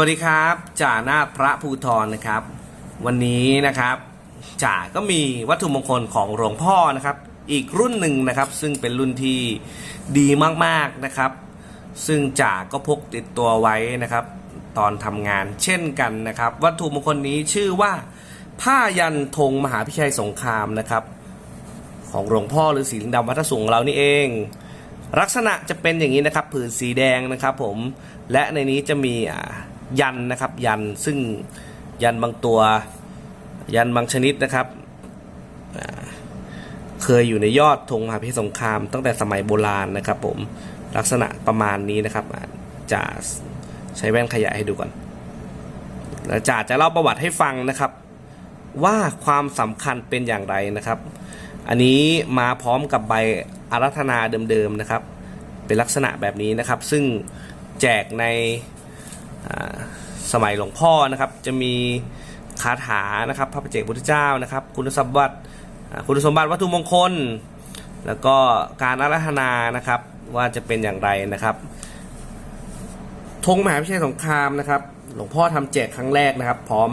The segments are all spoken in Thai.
วัสดีครับจ่าหน้าพระภูทรนะครับ วันนี้นะครับจ่าก็มีวัตถุมงคลของหลวงพ่อนะครับ อีกรุ่นหนึ่งนะครับ ซึ่งเป็นรุ่นที่ดีมากๆนะครับ ซึ่งจ่าก็พกติดตัวไว้นะครับ ตอนทำงานเช่นกันนะครับ วัตถุมงคลนี้ชื่อว่า ผ้ายันธงมหาพิชัยสงครามนะครับ ของหลวงพ่อหรือสีดำวัดสูงของเรานี่เองลักษณะจะเป็นอย่างนี้นะครับ ผืนสีแดงนะครับผมและในนี้จะมีอ่า ยันนะครับ ยันซึ่งยันบางตัว ยันบางชนิดนะครับเคยอยู่ในยอดธงมหาพิสงครามตั้งแต่สมัยโบราณนะครับ ผมลักษณะประมาณนี้นะครับจะใช้แว่นขยายให้ดูก่อนแล้วจ่าจะเล่าประวัติให้ฟังนะครับ ว่าความสำคัญเป็นอย่างไรนะครับ อันนี้มาพร้อมกับใบอารัธนาเดิมๆนะครับ เป็นลักษณะแบบนี้นะครับ ซึ่งแจกใน สมัยหลวงพ่อนะครับ จะมีคาถานะครับพระปเจกพุทธเจ้านะครับ คุณสมบัติคุณสมบัติวัตถุมงคล แล้วก็การอารัธนานะครับว่าจะเป็นอย่างไรนะครับธงมหาพิชัยสงครามนะครับ หลวงพ่อทำแจกครั้งแรกนะครับ พร้อม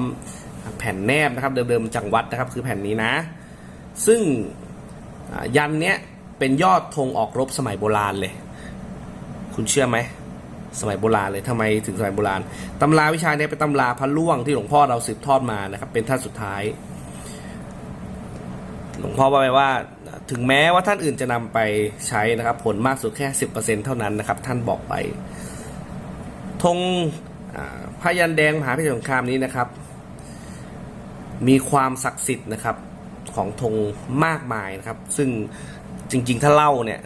แผ่นแนบนะครับ เดิมๆจังวัดนะครับ คือแผ่นนี้นะ ซึ่งยันเนี้ยเป็นยอดธงออกรบสมัยโบราณเลย คุณเชื่อไหม สมัยโบราณเลยทำไมถึงสมัยโบราณตำราวิชาเนี้ยเป็นตำราพระล่วงที่หลวงพ่อเราสืบทอดมานะครับ เป็นท่านสุดท้าย หลวงพ่อว่าไว้ว่า ถึงแม้ว่าท่านอื่นจะนำไปใช้นะครับ ผลมากสุดแค่สิบเปอร์เซ็นเท่านั้นนะครับ ท่านบอกไปธงพยันแดงมหาพิชัยสงครามนี้นะครับ มีความศักดิ์สิทธิ์นะครับของธงมากมายนะครับ ซึ่งจริงๆ ถ้าเล่าเนี่ย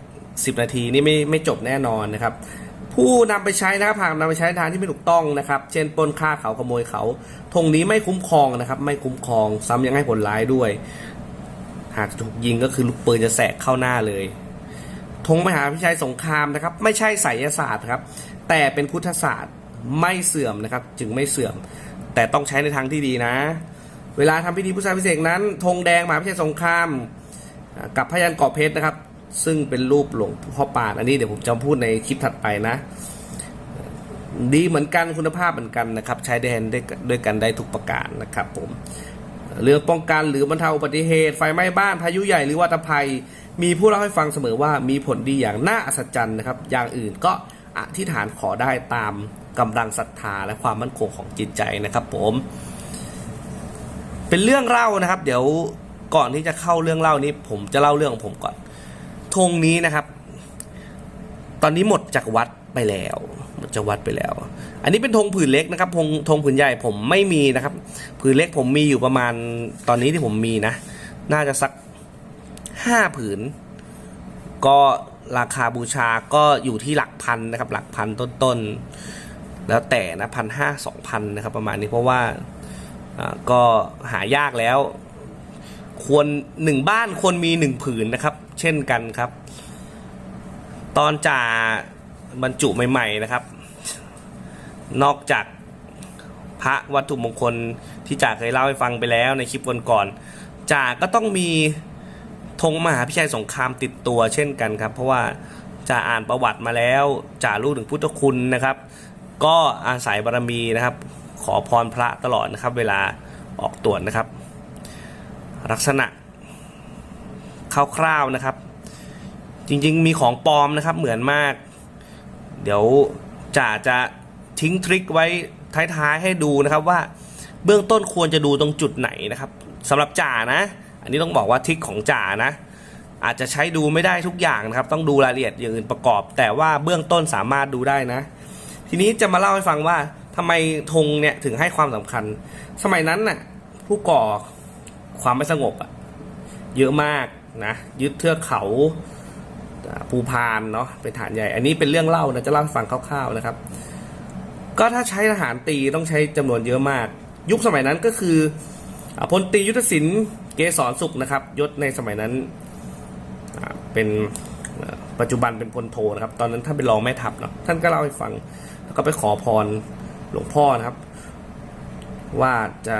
สินาทีนี่ไม่ไม่จบแน่นอนนะครับ ผู้นำไปใช้นะครับหากนำไปใช้ในทางที่ไม่ถูกต้องนะครับ เช่นปล้นฆ่าเขาขโมยเขาธงนี้ไม่คุ้มครองนะครับ ไม่คุ้มครองซ้ำยังให้ผลร้ายด้วย หากถูกยิงก็คือลูกปืนจะแสกเข้าหน้าเลยธงมหาพิชัยสงครามนะครับ ไม่ใช่ไสยศาสตร์ครับ แต่เป็นพุทธศาสตร์ไม่เสื่อมนะครับ จึงไม่เสื่อม แต่ต้องใช้ในทางที่ดีนะ เวลาทำพิธีพุทธาพิเศษนั้นธงแดงมหาพิชัยสงครามกับพยันเกาะเพชรนะครับ ซึ่งเป็นรูปหลวงพ่อปานอันนี้เดี๋ยวผมจะพูดในคลิปถัดไปนะ ดีเหมือนกันคุณภาพเหมือนกันนะครับ ใช้ได้ด้วยด้วยกันได้ทุกประการนะครับ ผมเรื่องป้องกันหรือบรรเทาอุบัติเหตุ ไฟไหม้บ้านพายุใหญ่หรือวัตภัย มีผู้เล่าให้ฟังเสมอว่ามีผลดีอย่างน่าอัศจรรย์นะครับ อย่างอื่นก็อธิษฐานขอได้ตามกำลังศรัทธาและความมั่นคงของจิตใจนะครับ ผม เป็นเรื่องเล่านะครับ เดี๋ยวก่อนที่จะเข้าเรื่องเล่านี้ ผมจะเล่าเรื่องของผมก่อน ธงนี้นะครับ ตอนนี้หมดจากวัดไปแล้วหมดจากวัดไปแล้ว อันนี้เป็นธงผืนเล็กนะครับธงธงผืนใหญ่ผมไม่มีนะครับ ผืนเล็กผมมีอยู่ประมาณตอนนี้ที่ผมมีนะ น่าจะสักห้าผืน ก็ราคาบูชาก็อยู่ที่หลักพันนะครับ หลักพันต้นๆ แล้วแต่นะพันห้าสองพันนะครับ ประมาณนี้เพราะว่าก็หายากแล้ว ควรหนึ่งบ้านควรมีหนึ่งผืนนะครับ เช่นกันครับ ตอนจ่าบรรจุใหม่ๆนะครับ นอกจากพระวัตถุมงคลที่จ่าเคยเล่าให้ฟังไปแล้วในคลิปก่อนๆจ่าก็ต้องมีธงมหาพิชัยสงครามติดตัวเช่นกันครับ เพราะว่าจ่าอ่านประวัติมาแล้วจ่ารู้ถึงพุทธคุณนะครับ ก็อาศัยบารมีนะครับ ขอพรพระตลอดนะครับ เวลาออกตรวจนะครับ ลักษณะ คร่าวๆนะครับ จริงๆมีของปลอมนะครับเหมือนมาก เดี๋ยวจ่าจะทิ้งทริคไว้ท้ายๆให้ดูนะครับว่าเบื้องต้นควรจะดูตรงจุดไหนนะครับสำหรับจ่านะ อันนี้ต้องบอกว่าทริคของจ่านะ อาจจะใช้ดูไม่ได้ทุกอย่างนะครับ ต้องดูรายละเอียดอย่างอื่นประกอบ แต่ว่าเบื้องต้นสามารถดูได้นะ ทีนี้จะมาเล่าให้ฟังว่าทำไมธงเนี่ยถึงให้ความสำคัญ สมัยนั้นน่ะผู้ก่อความไม่สงบอะเยอะมาก นะยึดเทือกเขาภูพานเนาะเป็นฐานใหญ่ อันนี้เป็นเรื่องเล่านะจะเล่าฟังคร่าวๆนะครับ ก็ถ้าใช้ทหารตีต้องใช้จำนวนเยอะมาก ยุคสมัยนั้นก็คือพลตียุทธศิลป์เกษรสุขนะครับ ยศในสมัยนั้นเป็นปัจจุบันเป็นพลโทนะครับ ตอนนั้นท่านเป็นรองแม่ทัพเนาะท่านก็เล่าให้ฟัง แล้วก็ไปขอพรหลวงพ่อนะครับ ว่าจะ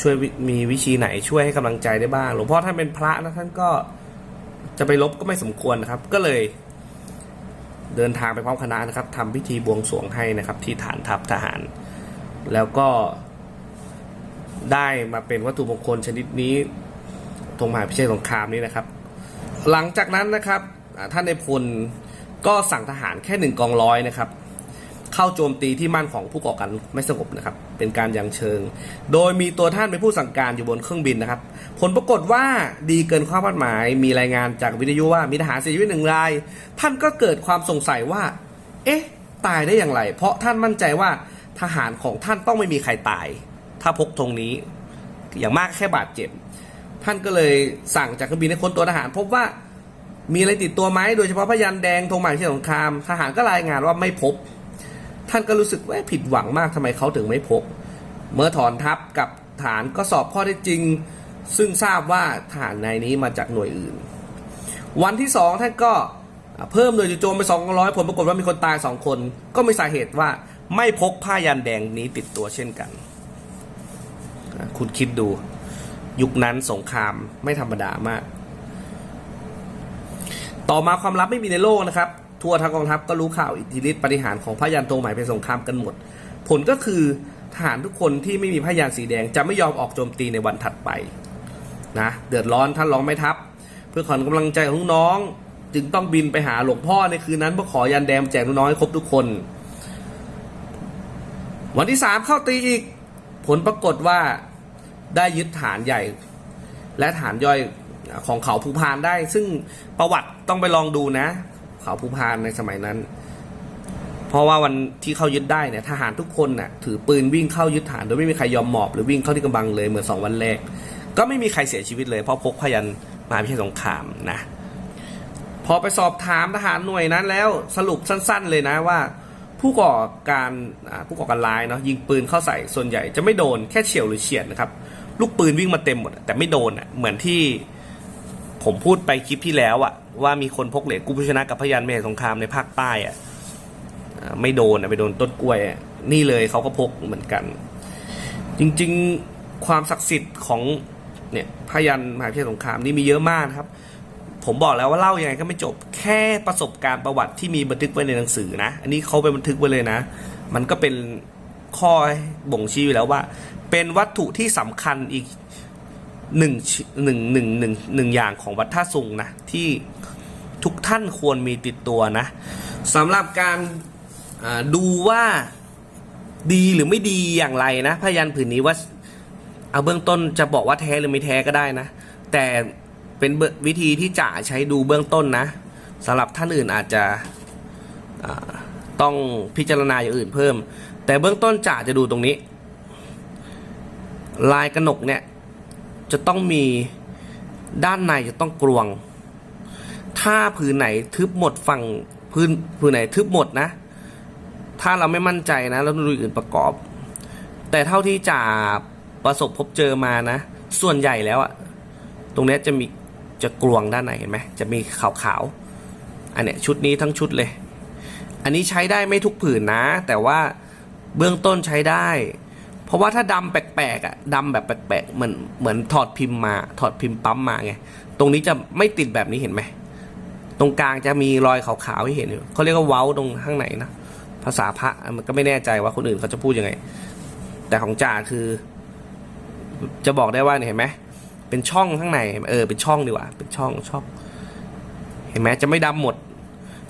ช่วยมีวิธีไหนช่วยให้กำลังใจได้บ้าง หลวงพ่อท่านเป็นพระนะท่านก็จะไปลบก็ไม่สมควรนะครับ ก็เลย เดินทางไปพร้อมคณะนะครับทำพิธีบวงสรวงให้นะครับ ที่ฐานทัพทหาร แล้วก็ได้มาเป็นวัตถุมงคลชนิดนี้ธงมหาพิชัยสงครามนี้นะครับ หลังจากนั้นนะครับท่านในพลก็สั่งทหารแค่หนึ่งกองร้อยนะครับ เข้าโจมตีที่มั่นของผู้ก่อการไม่สงบนะครับ เป็นการยังเชิง โดยมีตัวท่านเป็นผู้สั่งการอยู่บนเครื่องบินนะครับ ผลปรากฏว่าดีเกินความคาดหมาย มีรายงานจากวิทยุว่ามีทหารเสียชีวิตหนึ่งราย ท่านก็เกิดความสงสัยว่า เอ๊ะ ตายได้อย่างไร เพราะท่านมั่นใจว่าทหารของท่านต้องไม่มีใครตาย ถ้าพกธงนี้ อย่างมากแค่บาดเจ็บ ท่านก็เลยสั่งจากเครื่องบินให้ค้นตัวทหาร พบว่ามีอะไรติดตัวไหมโดยเฉพาะพยันแดงธงหมายที่สงคราม ทหารก็รายงานว่าไม่พบ ท่านก็รู้สึกว่าผิดหวังมากทำไมเขาถึงไม่พก เมื่อถอนทัพกับฐานก็สอบข้อได้จริง ซึ่งทราบว่าทหานายนี้มาจากหน่วยอื่น วันที่สองท่านก็เพิ่มหน่วยจู่โจมไป200ผลปรากฏว่ามีคนตายสองคน ก็มีสาเหตุว่าไม่พกผ้ายันแดงนี้ติดตัวเช่นกัน คุณคิดดู ยุคนั้นสงครามไม่ธรรมดามาก ต่อมาความลับไม่มีในโลกนะครับ ทั่วทั้งกองทัพก็รู้ข่าวอิทธิฤทธิปฏิหารของพระยันโตหมายเป็นสงครามกันหมด ผลก็คือทหารทุกคนที่ไม่มีพระยันสีแดงจะไม่ยอมออกโจมตีในวันถัดไปนะเดือดร้อนท่านร้องไม่ทัพเพื่อขวัญกำลังใจของน้อง จึงต้องบินไปหาหลวงพ่อในคืนนั้นเพื่อขอยันแดงแจกน้อยครบทุกคน วันที่สามเข้าตีอีก ผลปรากฏว่าได้ยึดฐานใหญ่ และฐานย่อยของเขาภูพานได้ ซึ่งประวัติต้องไปลองดูนะ เขาภูพานในสมัยนั้น เพราะว่าวันที่เขายึดได้เนี่ยทหารทุกคนน่ะถือปืนวิ่งเข้ายึดฐานโดยไม่มีใครยอมหมอบหรือวิ่งเข้าที่กำบังเลยเหมือนสองวันแรก ก็ไม่มีใครเสียชีวิตเลยเพราะพกพยันมาพิชัยสงครามนะพอไปสอบถามทหารหน่วยนั้นแล้วสรุปสั้น ๆ เลยนะว่า ผู้ก่อการผู้ก่อการร้ายเนาะยิงปืนเข้าใส่ส่วนใหญ่จะไม่โดนแค่เฉียวหรือเฉียดนะครับลูกปืนวิ่งมาเต็มหมดแต่ไม่โดนอะเหมือนที่ผมพูดไปคลิปที่แล้วอะ ว่ามีคนพกเหล็กกู้ผู้ชนะกับพยันเมหสงครามในภาคใต้อะอ่าไม่โดนไปโดนต้นกล้วยนี่เลยเขาก็พกเหมือนกัน จริงๆความศักดิ์สิทธิ์ของเนี่ยพยันมหาพิชัยสงครามนี่มีเยอะมากครับ ผมบอกแล้วว่าเล่ายังไงก็ไม่จบแค่ประสบการณ์ประวัติที่มีบันทึกไว้ในหนังสือนะ อันนี้เขาไปบันทึกไว้เลยนะ มันก็เป็นข้อบ่งชี้อยู่แล้วว่า เป็นวัตถุที่สำคัญอีก หนึ่งหนึ่งหนึ่งหนึ่งหนึ่งอย่างของวัดท่าสุงนะที่ทุกท่านควรมีติดตัวนะสำหรับการดูว่าดีหรือไม่ดีอย่างไรนะพยันผืนนี้ว่าเอาเบื้องต้นจะบอกว่าแท้หรือไม่แท้ก็ได้นะ แต่เป็นวิธีที่จะใช้ดูเบื้องต้นนะสำหรับท่านอื่นอาจจะต้องพิจารณาอย่างอื่นเพิ่ม แต่เบื้องต้นจ่าจะดูตรงนี้ ลายกระหนกเนี่ย จะต้องมีด้านในจะต้องกลวง ถ้าผืนไหนทึบหมดฝั่งพื้นผืนไหนทึบหมดนะ ถ้าเราไม่มั่นใจนะเราต้องดูอื่นประกอบ แต่เท่าที่จ่าประสบพบเจอมานะ ส่วนใหญ่แล้วอะตรงนี้จะมีจะกลวงด้านในเห็นไหมจะมีขาวๆอันเนี้ยชุดนี้ทั้งชุดเลย อันนี้ใช้ได้ไม่ทุกผืนนะ แต่ว่าเบื้องต้นใช้ได้ ราะว่าถ้าดำแปลกๆอะดำแบบแปลกๆเหมือนเหมือนถอดพิมพ์มา ถอดพิมพ์ปั๊มมาไงตรงนี้จะไม่ติดแบบนี้เห็นไหมตรงกลางจะมีรอยขาวๆให้เห็นอยู่เขาเรียกว่าเว้าตรงข้างในนะภาษาพระมันก็ไม่แน่ใจว่าคนอื่นเขาจะพูดยังไง แต่ของจ่าคือ จะบอกได้ว่าเนี่ยเห็นไหมเป็นช่องข้างใน เออเป็นช่องดีกว่า เป็นช่องช่อง เห็นไหมจะไม่ดำหมด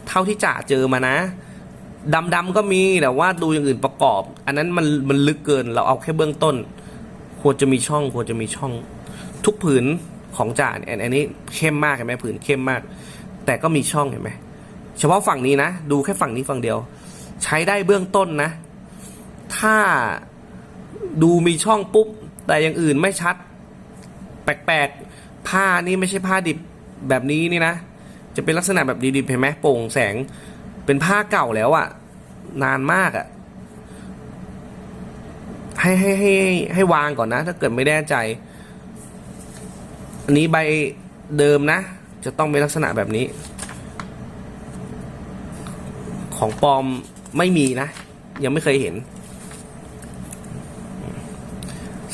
เท่าที่จ่าเจอมานะ ดำดำๆก็มีแต่ว่าดูอย่างอื่นประกอบ อันนั้นมันมันลึกเกินเราเอาแค่เบื้องต้น ควรจะมีช่องควรจะมีช่อง ทุกผืนของจ่าเนี่ยอันอันนี้เข้มมากเห็นไหมผืนเข้มมาก แต่ก็มีช่องเห็นไหมเฉพาะฝั่งนี้นะ ดูแค่ฝั่งนี้ฝั่งเดียว ใช้ได้เบื้องต้นนะ ถ้าดูมีช่องปุ๊บ แต่อย่างอื่นไม่ชัด แปลกๆ ผ้านี่ไม่ใช่ผ้าดิบแบบนี้นี่นะ จะเป็นลักษณะแบบดิบๆเห็นไหมโปร่งแสง เป็นผ้าเก่าแล้วอะ่ะนานมากอะ่ะให้ให้ให้ให้ให้วางก่อนนะ ถ้าเกิดไม่แน่ใจ อันนี้ใบเดิมนะ จะต้องเป็นลักษณะแบบนี้ ของปลอมไม่มีนะ ยังไม่เคยเห็น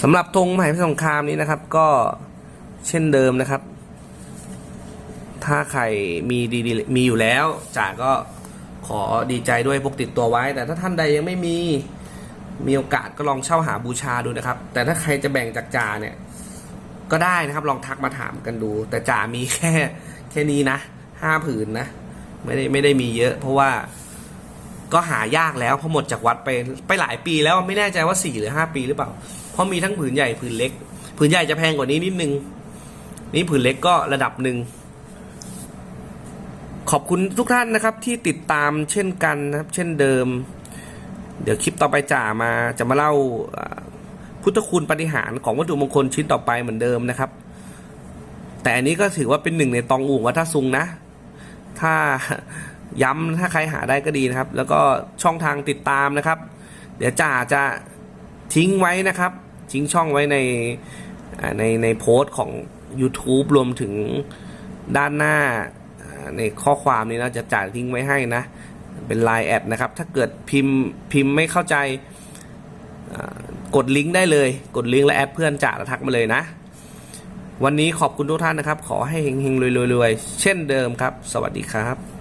สำหรับธงมหาพิสงครามนี้นะครับ ก็เช่นเดิมนะครับ ถ้าใครมีดีๆมีอยู่แล้วจ่าก็ ขอดีใจด้วยพกติดตัวไว้ แต่ถ้าท่านใดยังไม่มีมีโอกาสก็ลองเช่าหาบูชาดูนะครับ แต่ถ้าใครจะแบ่งจากจ่าเนี่ย ก็ได้นะครับลองทักมาถามกันดู แต่จ่ามีแค่แค่นี้นะห้าผืนนะ ไม่ได้ไม่ได้มีเยอะ เพราะว่าก็หายากแล้วเพราะหมดจากวัดไปไปหลายปีแล้วไม่แน่ใจว่าสี่หรือห้าปีหรือเปล่า เพราะมีทั้งผืนใหญ่ผืนเล็ก ผืนใหญ่จะแพงกว่านี้นิดนึง นี่ผืนเล็กก็ระดับหนึ่ง ขอบคุณทุกท่านนะครับที่ติดตามเช่นกันนะครับ เช่นเดิม เดี๋ยวคลิปต่อไปจ่ามาจะมาเล่าพุทธคุณปฏิหารของวัตถุมงคลชิ้นต่อไปเหมือนเดิมนะครับ แต่อันนี้ก็ถือว่าเป็นหนึ่งในตองอู่วัฒซุงนะ ถ้าย้ำถ้าใครหาได้ก็ดีนะครับ แล้วก็ช่องทางติดตามนะครับ เดี๋ยวจ่าจะทิ้งไว้นะครับ ทิ้งช่องไว้ในในในโพสต์ของ YouTube รวมถึงด้านหน้า ในข้อความนี้นะจะจ่ายทิ้งไว้ให้นะ เป็น Line แอดนะครับ ถ้าเกิดพิมพ์พิมพ์ไม่เข้าใจกดลิงก์ได้เลย กดลิงก์และแอดเพื่อนจ่าแล้วทักมาเลยนะ วันนี้ขอบคุณทุกท่านนะครับ ขอให้เฮงๆรวยๆเช่นเดิมครับ สวัสดีครับ